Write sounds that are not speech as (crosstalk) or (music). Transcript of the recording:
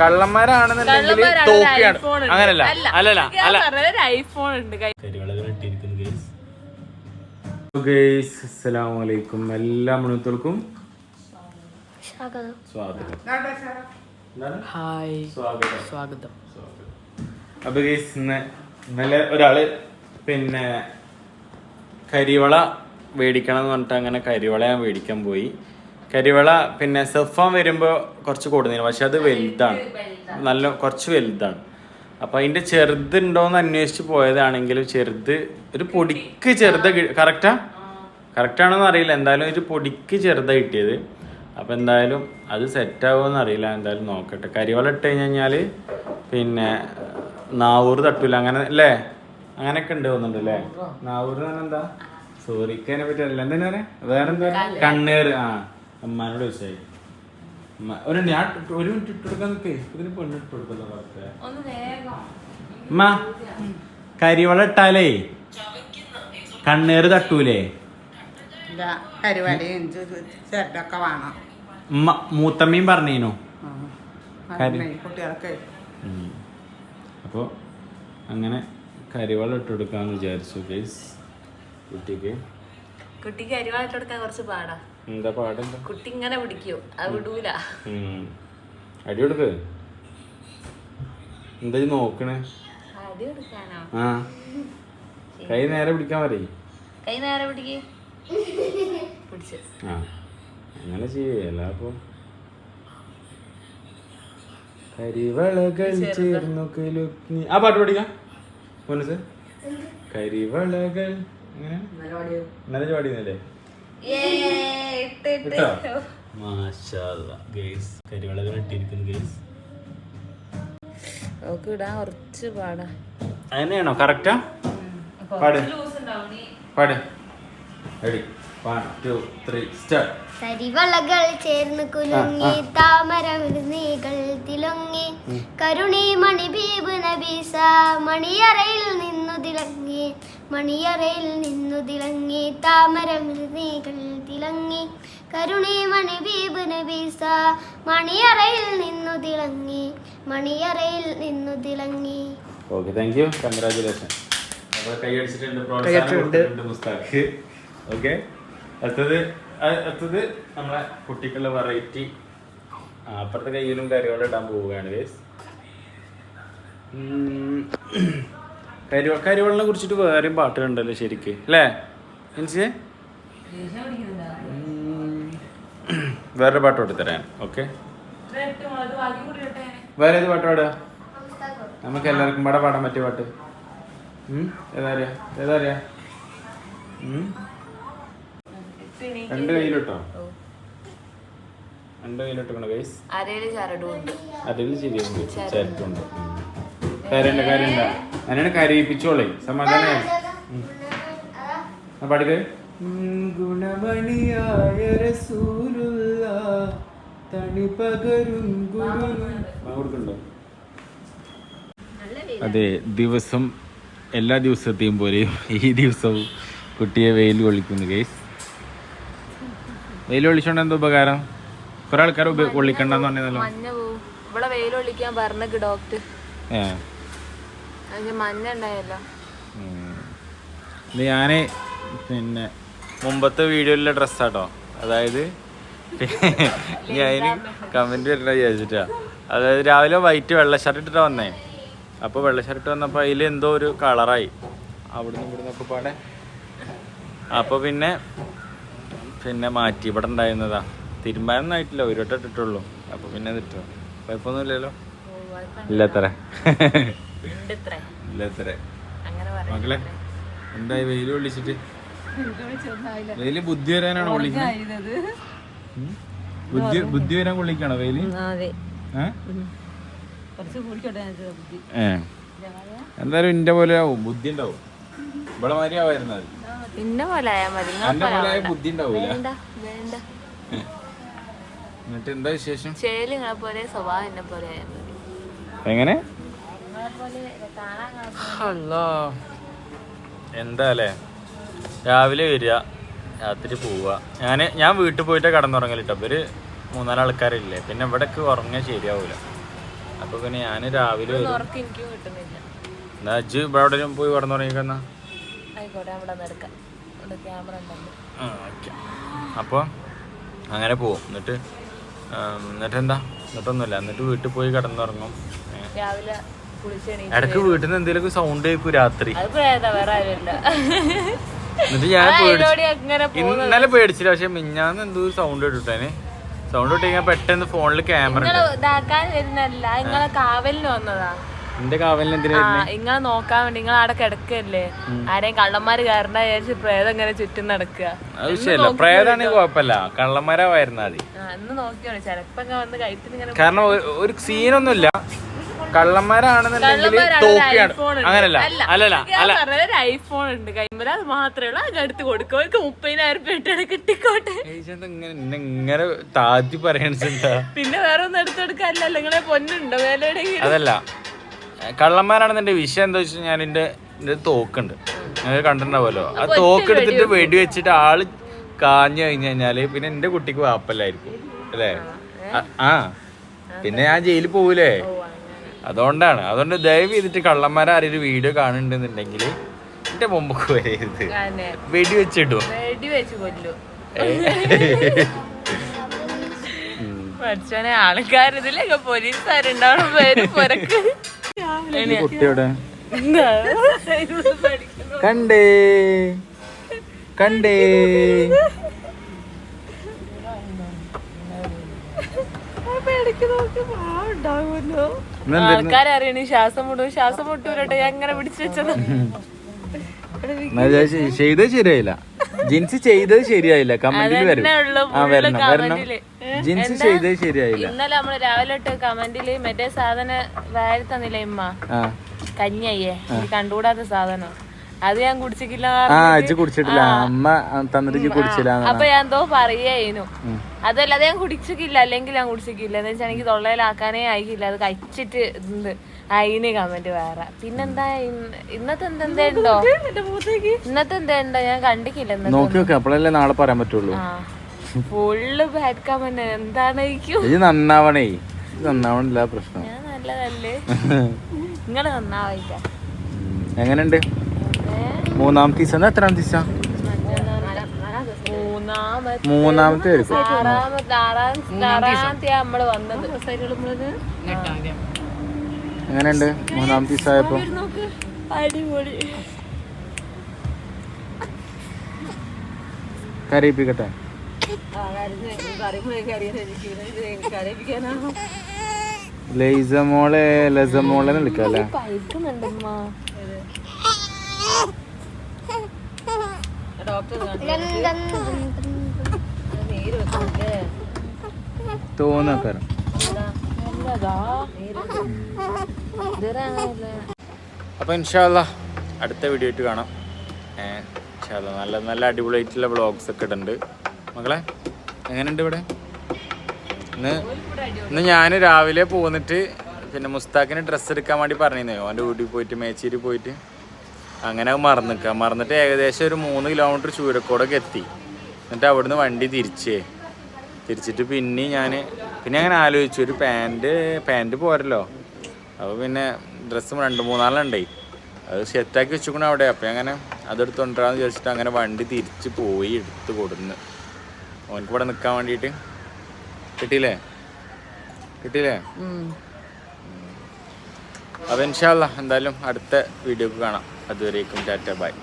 കള്ളന്മാരാണെന്നുണ്ടെങ്കിൽ തോക്കിയാണ് അങ്ങനല്ല. അല്ലല്ല അല്ല. ഐഫോൺ ഉണ്ട് ഗൈസ് അസ്സലാമു അലൈക്കും എല്ലാ മണിത്തോൾക്കും സ്വാഗതം. എന്താണ്? ഹായ് സ്വാഗതം. സ്വാഗതം. അപ്പൊ ഗൈസ് ഇന്ന് ഇന്നലെ ഒരാൾ പിന്നെ കരിവള മേടിക്കണം എന്ന് പറഞ്ഞിട്ട് അങ്ങനെ കരിവള ഞാൻ മേടിക്കാൻ പോയി. കരിവള പിന്നെ സെഫാൻ വരുമ്പോൾ കുറച്ച് കൂടുന്നില്ല പക്ഷെ അത് വലുതാണ്. നല്ല കുറച്ച് വലുതാണ്. അപ്പൊ അതിന്റെ ചെറുതുണ്ടോന്ന് അന്വേഷിച്ച് പോയതാണെങ്കിലും ചെറുത് ഒരു പൊടിക്ക് ചെറുത് കറക്റ്റാ കറക്റ്റാണെന്ന് അറിയില്ല. എന്തായാലും ഒരു പൊടിക്ക് ചെറുത കിട്ടിയത്. അപ്പൊ എന്തായാലും അത് സെറ്റ് ആവുമെന്ന് അറിയില്ല. എന്തായാലും നോക്കട്ടെ. കരിവള ഇട്ട് കഴിഞ്ഞ് കഴിഞ്ഞാൽ പിന്നെ നാവൂർ തട്ടൂല. അങ്ങനെ അല്ലേ? അങ്ങനെയൊക്കെ ഉണ്ട് തോന്നുന്നുണ്ട് അല്ലേ? നാവൂർ എന്ന് എന്താ? സോറിക്കതിനെ പറ്റി അറിയില്ല. എന്താ പറയാ? വേറെന്താ? കണ്ണേറ്. ആ. അമ്മാനോട് ചോദിച്ചായി അമ്മ ഒരു ഞാൻ ഒരു മിനിറ്റ് ഇട്ട് കൊടുക്കാൻ നിൽക്കേ പെണ്ണ് ഇട്ട് കൊടുക്കുന്ന ഒന്ന് അമ്മ കരിവള ഇട്ടാലേ. കണ്ണേറ് തട്ടൂലേ. ഉമ്മ മൂത്തമ്മയും പറഞ്ഞേനു. അപ്പോൾ അങ്ങനെ കരിവള ഇട്ട് കൊടുക്കാന്ന് വിചാരിച്ചു ഗൈസ് കുട്ടിക്ക്. കുട്ടിക്ക് ഇട്ട് കൊടുക്കാൻ കുറച്ച് പാടാ. എന്താ കുട്ടി ഇങ്ങനെ പിടിക്കൂ. അത് വിടൂല. അടി കൊടുക്ക്. എന്താ നോക്കണേ? അടി കൊടുക്കാനോ? ആ. കൈ നേരെ പിടിക്കാൻ പറയും. കൈ നേരെ പിടിക്ക്. പിടിച്ച്. ആ. അങ്ങനെ ചെയ്യല്ല അപ്പൊ കരിവളകൾ ചേർന്നു കിലുക്കി. ആ പാട്ട് പഠിക്കാം. മനസ്സ്. കരിവളകൾ. ഇങ്ങനെ നല്ല പാടിയതല്ലേ? കരിവളകൾ ഇട്ടിരിക്കുന്നു ഗേസ്. ഓക്ക് ഇടാൻ കുറച്ച് പാടാ. അങ്ങനെയാണോ കറക്റ്റാ? പാട്. പാട്. Ready one two three start കരിവളകൾ ചേർന്ന് കുലുങ്ങി താമരമിരുന്നീകൾ തിളങ്ങി കരുണി മണി ബീബ് നബീസ മണിയറയിൽ നിന്നു തിളങ്ങി. മണിയറയിൽ നിന്നു തിളങ്ങി താമരമൃതികൾ തിളങ്ങി. കരുണേ മണി ബീബ് നബീസ മണിയറയിൽ നിന്നു തിളങ്ങി മണിയറയിൽ നിന്നു തിളങ്ങി. ഓക്കെ താങ്ക് യു കൺഗ്രാചുലേഷൻ നമ്മളെ കൈ അടിച്ചിട്ടുണ്ട് പ്രോത്സാഹനം ഉണ്ട് മുസ്താഖ് ഓക്കെ അടുത്തത് അടുത്തത് നമ്മളെ കുട്ടിക്കുള്ള വെറൈറ്റി അപ്പുറത്തെ കയ്യിലും കാര്യങ്ങളും ഇടാൻ പോവുകയാണ് ഗേസ് കരിവ കരിവളിനെ കുറിച്ചിട്ട് വേറെയും പാട്ടുകളുണ്ടല്ലോ ശരിക്ക്. അല്ലേ മനസ്സിലേ വേറൊരു പാട്ട് പാടിത്തരാൻ ഓക്കെ. വേറെ ഏത് പാട്ട് പാടുക നമുക്ക് എല്ലാവർക്കും പാടെ പാടാൻ പറ്റിയ പാട്ട്? ഏതാറിയാ ഏതാറിയാ? രണ്ട് കയ്യിലിട്ടോ? രണ്ട് കയ്യിലിട്ടോ ഗൈസ് അരയിൽ ചരടും ഉണ്ട്. അതിൽ ശരിയുണ്ട് ചരട്ടുണ്ട് കരണ്ട കരണ്ട അതിനാണ് കരയിപ്പിച്ചോളേ. സമാധാനം ഗുണമണിയായ റസൂലുള്ള കൊടുക്കണ്ടോ അതെ ദിവസം എല്ലാ ദിവസത്തെയും പോലെയും ഈ ദിവസവും കുട്ടിയെ വെയിൽ കൊള്ളിക്കുന്നു കേസ് വെയിൽ കൊള്ളിച്ചോണ്ട് എന്താ ഉപകാരം? കുറെ ആൾക്കാർ കൊള്ളിക്കണ്ടെന്ന് പറഞ്ഞല്ലോ ഇവിടെ ഡോക്ടർ ഏ. അതിന് മഞ്ഞ ഉണ്ടായല്ലോ. ഇത് ഞാൻ പിന്നെ മുമ്പത്തെ വീഡിയോയിലെ ഡ്രസ്സാട്ടോ. അതായത് (laughs) ഞാൻ അതിന് കമന്റ് വരണ വിചാരിച്ചിട്ടാ. അതായത് രാവിലെ വൈറ്റ് വെള്ള ഷർട്ട് ഇട്ടിട്ട് വന്നേ. അപ്പോൾ വെള്ള ഷർട്ട് വന്നപ്പോൾ അതിൽ എന്തോ ഒരു കളറായി. അവിടുന്ന് ഇവിടുന്ന് ഒക്കെ പാടെ. അപ്പോൾ പിന്നെ പിന്നെ മാറ്റി. ഇവിടെ ഉണ്ടായിരുന്നതാ. തീരുമാനം ആയിട്ടില്ല. ഒരു വട്ടം ഇട്ടിട്ടുള്ളൂ. അപ്പോൾ പിന്നെ ഇട്ടു കുഴപ്പമൊന്നുമില്ലല്ലോ. ഇല്ലത്ര (laughs) മക്കളെ എന്തായി വെയിൽ വിളിച്ചിട്ട് വെയിൽ ബുദ്ധി വരാനാണോ വിളിക്കുന്നത്? ബുദ്ധി ബുദ്ധി വരാൻ കൊള്ളിക്കാണോ വെയിൽ? എന്തായാലും ഇന്റെ പോലെ ആവും ബുദ്ധി ഉണ്ടാവും. ഇവിടെ മാതിരി ആവായിരുന്നത് എന്റെ പോലെ ആയ ബുദ്ധി ഉണ്ടാവൂല. എന്നിട്ട് എന്താ വിശേഷം? പോലെ സ്വഭാവം എന്നെ പോലെ എങ്ങനെ? അല്ലോ എന്താ അല്ലേ രാവിലെ വരിക രാത്രി പോവുക. ഞാൻ ഞാൻ വീട്ടിൽ പോയിട്ട് കടന്നുറങ്ങലിട്ടോ. ഇവർ മൂന്നാൽ ആൾക്കാരില്ലേ. പിന്നെ ഇവിടേക്ക് ഉറങ്ങാൻ ശരിയാവൂല. അപ്പൊ പിന്നെ ഞാൻ രാവിലെ എന്നാ അജ്ജ് ഇവിടെ എവിടെയും പോയി കിടന്നു അപ്പൊ ആയിക്കോട്ടെ അവിടെ നടക്കാം ഇവിടെ അപ്പോൾ അങ്ങനെ പോവും. എന്നിട്ട് എന്നിട്ട് എന്താ? എന്നിട്ടൊന്നുമില്ല. എന്നിട്ട് വീട്ടിൽ പോയി കിടന്നുറങ്ങും. രാവിലെ ഇടയ്ക്ക് വീട്ടിൽ നിന്ന് എന്തെങ്കിലും സൗണ്ട് കേൾക്കും രാത്രി. എന്നിട്ട് ഞാൻ ഇന്നലെ പേടിച്ചില്ല പക്ഷെ മിഞ്ഞാന്ന് എന്തോ സൗണ്ട് ഇട്ടിട്ടേന് സൗണ്ട് ഇട്ട് കഴിഞ്ഞാൽ പെട്ടെന്ന് ഫോണിൽ ക്യാമറ നിങ്ങൾ കാവലിന് വന്നതാ. എന്റെ എന്തിനാ നോക്കാൻ വേണ്ടി നിങ്ങൾ അവിടെ കിടക്കല്ലേ? ആരെയും കള്ളന്മാര് കാരണം വിചാരിച്ച് പ്രേതം ഇങ്ങനെ ചുറ്റും നടക്കുക കുഴപ്പമില്ല. കള്ളന്മാരാ വരുന്ന മതി ആ ഇന്ന് നോക്കിയാണ് ചെലപ്പോ വന്ന് കാരണം ഒരു സീനൊന്നുമില്ല കള്ളന്മാരാണെന്നുണ്ടെങ്കിൽ കള്ളന്മാരാണ് തോക്കിയാണ് അങ്ങനല്ല. അല്ലല്ല അല്ല. ഒരു ഐഫോൺ ഉണ്ട്. കൈമല അത് മാത്രമേ ഉള്ളൂ. അത് എടുത്ത് കൊടുക്കും. അവർക്ക് മുപ്പതിനായിരം രൂപ ഇട്ടാണ് കിട്ടിക്കോട്ടെ. താത്തി ഇങ്ങനെ ഇങ്ങനെ പറയണത് പിന്നെ വേറെ ഒന്നും എടുത്ത് കൊടുക്കാനില്ല നിങ്ങളെ പൊന്നുണ്ടോ? വേലയുടെ അതല്ല. കള്ളന്മാരാണെന്നെ വിഷയം എന്താ വെച്ചാൽ ഞാൻ എന്റെ എന്റെ തോക്കുണ്ട്. നിങ്ങൾ കണ്ടിട്ടുണ്ടാവുമല്ലോ. ആ തോക്ക് എടുത്തിട്ട് വെടി വെച്ചിട്ട് ആൾ കാഞ്ഞു കഴിഞ്ഞു കഴിഞ്ഞാൽ പിന്നെ എന്റെ കുട്ടിക്ക് വാപ്പല്ലായിരിക്കും. അല്ലേ? ആ- പിന്നെ ഞാൻ ജയിലിൽ പോകൂലേ അതുകൊണ്ടാണ്. അതുകൊണ്ട് ദയവ് ചെയ്തിട്ട് കള്ളന്മാരെ ആരെങ്കിലും വീഡിയോ കാണുന്നുണ്ടെന്നുണ്ടെങ്കിൽ എന്റെ മുമ്പ് വരരുത്. വെടിവെച്ചിട്ടു വെടി വെച്ചിട്ടു വെടി വെച്ച് കൊല്ലു. പഠിച്ചോനെ പോലീസുകാരുണ്ടാവണം കുട്ടിയോടെ. കണ്ടേ. കണ്ടേ അപ്പൊ ഇടയ്ക്ക് നോക്കി പാവം ഉണ്ടാവുമല്ലോ. ഇന്നെന്തായിരുന്നു? ആൾക്കാരറിയണ ശ്വാസം മുട്ടും ശ്വാസം മുട്ടൂരട്ടെ ഞാൻ അങ്ങനെ പിടിച്ചു വെച്ചത്. ചെയ്തത് ശരിയായില്ല. ജിൻസ് ചെയ്തത് ശരിയായില്ല. കമന്റിൽ വരും. അതന്നെ ഉള്ളു? ആ വരണം വരണം. ജിൻസ് ചെയ്തത് ശരിയായില്ല. ഇന്നലെ നമ്മൾ രാവിലെ ഇട്ട് കമന്റിൽ മറ്റേ സാധന വാരി തന്നില്ലേ ഇമ്മ? കഞ്ഞയ്യേ കണ്ടുകൂടാത്ത സാധനം. അത് ഞാൻ കുടിച്ചിട്ടില്ല ആ അജ്ജ് കുടിച്ചിട്ടില്ല. അമ്മ തന്നിട്ട് ഇജ്ജ് കുടിച്ചില്ല അപ്പൊ ഞാൻ എന്തോ പറയുന്നു അതല്ലാതെ ഞാൻ കുടിച്ചിട്ടില്ല. അല്ലെങ്കിൽ ഞാൻ കുടിച്ചിട്ടില്ല. എന്ന് വെച്ചാൽ എനിക്ക് തൊള്ളയിലാക്കാനേ ആയിക്കില്ല അത് കഴിച്ചിട്ട് ഇതുണ്ട്. അതിന് കമന്റ് വേറെ. പിന്നെന്താ ഇന്ന്- ഇന്നത്തെ എന്തെന്തേ ഉണ്ടോ? ഇന്നത്തെ എന്തേ ഉണ്ടോ? ഞാൻ കണ്ടിട്ടില്ല നോക്കി നോക്കി അപ്പോഴല്ലേ നാളെ പറയാൻ പറ്റുള്ളൂ. ഫുള്ള് ബാഡ് കമന്റ് എന്താണ് ഇത് നന്നാവണേ. ഇത് നന്നാവണില്ല പ്രശ്നം. ഞാൻ നല്ലതല്ലേ? നിങ്ങൾ നന്നാവായില്ല ഉം. എങ്ങനെയുണ്ട്? മൂന്നാമത്തെ ദിവസം എന്നാ എത്രാമത്തെ ദിവസം മൂന്നാമത്തെ എങ്ങനെയുണ്ട് മൂന്നാമത്തെ ദിവസം ആയപ്പോ? നോക്ക്. അടിപൊളി. കരയിപ്പിക്കട്ടെ. ലൈസമോളെ ലസമോളെ വിളിക്കാം അല്ലേ? തോന്നാക്കാരം അപ്പോൾ ഇൻഷാല്ല അടുത്ത വീഡിയോ ആയിട്ട് കാണാം. ഏഹ് ഇൻഷാല്ല നല്ല നല്ല അടിപൊളിയായിട്ടുള്ള വ്ളോഗ്സ് ഒക്കെ ഇടുന്നുണ്ട്. മകളെ എങ്ങനെയുണ്ട് ഇവിടെ? ഇന്ന് ഇന്ന് ഞാൻ രാവിലെ പോന്നിട്ട് പിന്നെ മുസ്താഖിന് ഡ്രസ്സ് എടുക്കാൻ വേണ്ടി പറഞ്ഞിരുന്നു. അവന്റെ വീട്ടിൽ പോയിട്ട് മേച്ചേരി പോയിട്ട്. അങ്ങനെ മറന്നു നിൽക്കുക മറന്നിട്ട് ഏകദേശം ഒരു മൂന്ന് കിലോമീറ്റർ ചൂരക്കോടൊക്കെ എത്തി. എന്നിട്ട് അവിടുന്ന് വണ്ടി തിരിച്ചേ. തിരിച്ചിട്ട് പിന്നെ ഞാൻ പിന്നെ അങ്ങനെ ആലോചിച്ചു. ഒരു പാന്റ് പാന്റ് പോരല്ലോ. അപ്പോൾ പിന്നെ ഡ്രസ്സ് രണ്ട് മൂന്നാലുണ്ടേ അത് സെറ്റാക്കി വെച്ചുകൊണ്ട് അവിടെ. അപ്പം അങ്ങനെ അതെടുത്ത് കൊണ്ടുവരാമെന്ന് വിചാരിച്ചിട്ട് അങ്ങനെ വണ്ടി തിരിച്ച് പോയി എടുത്ത് കൊടുന്ന്. ഓനക്ക് ഇവിടെ നിൽക്കാൻ വേണ്ടിയിട്ട് കിട്ടിയില്ലേ? കിട്ടിയില്ലേ? അപ്പം ഇൻഷാല്ല എന്തായാലും അടുത്ത വീഡിയോക്ക് കാണാം. അതുവരേക്കും ടാറ്റ ബൈ